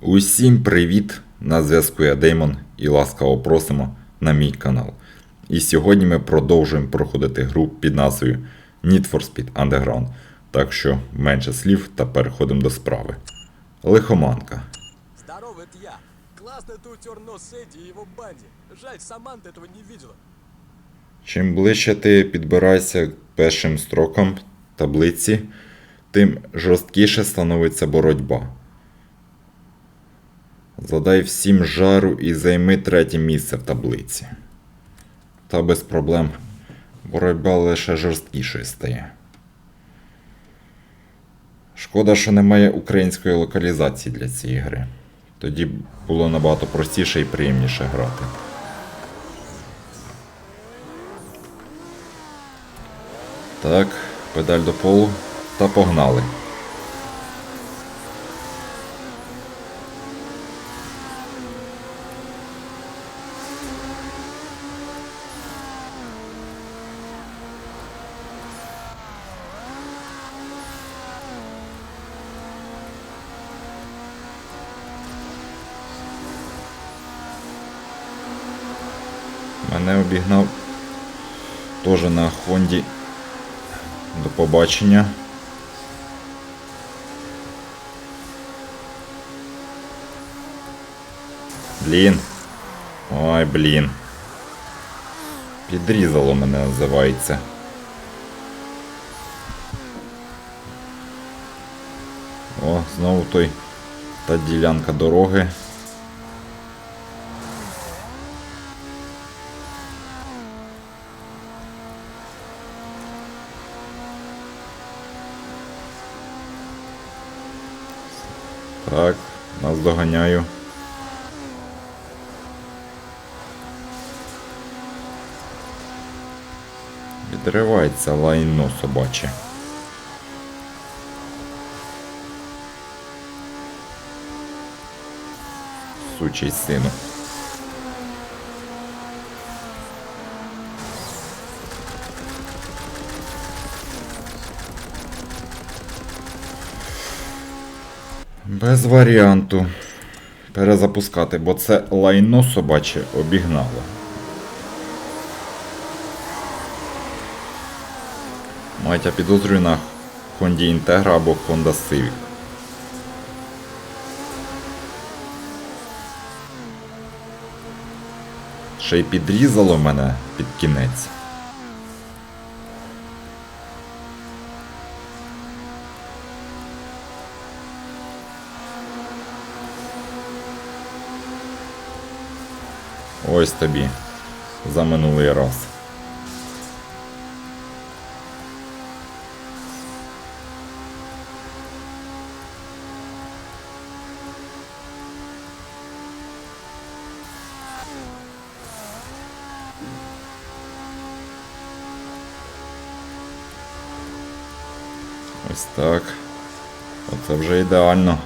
Усім привіт! На зв'язку я Деймон і ласкаво просимо на мій канал. І сьогодні ми продовжуємо проходити гру під назвою Need for Speed Underground. Так що менше слів та переходимо до справи. Лихоманка. Здорово, это я. Классно ты утер нос Эдди и его банде. Жаль, Саманта этого не видела. Чим ближче ти підбираєшся к першим строкам таблиці, тим жорсткіше становиться боротьба. Задай всім жару і займи третє місце в таблиці. Та без проблем. Боротьба лише жорсткішою стає. Шкода, що немає української локалізації для цієї гри. Тоді було набагато простіше і приємніше грати. Так, педаль до полу та погнали. Мене обігнав теж на Хонді до побачення. Блін. Ой, блін. Підрізало мене називається. О, знову той та ділянка дороги. Так, нас доганяю. Відривається лайно собаче. Сучий сину. Без варіанту. Перезапускати, бо це лайно собаче обігнало. Мать, я підозрюю на Honda Integra або Honda Civic. Ще й підрізало мене під кінець. Ось тобі. За минулий раз. Ось так. Оце вже ідеально.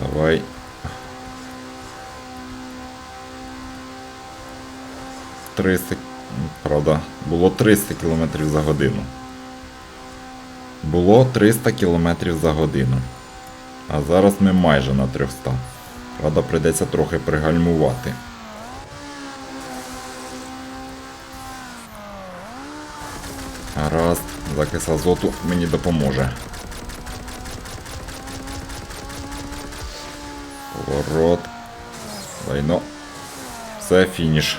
Давай. Триста, правда, було 300 км за годину. Було 300 км за годину. А зараз ми майже на 300. Правда, прийдеться трохи пригальмувати. Гаразд, закис азоту мені допоможе. Поворот. Лайно. Все, фініш.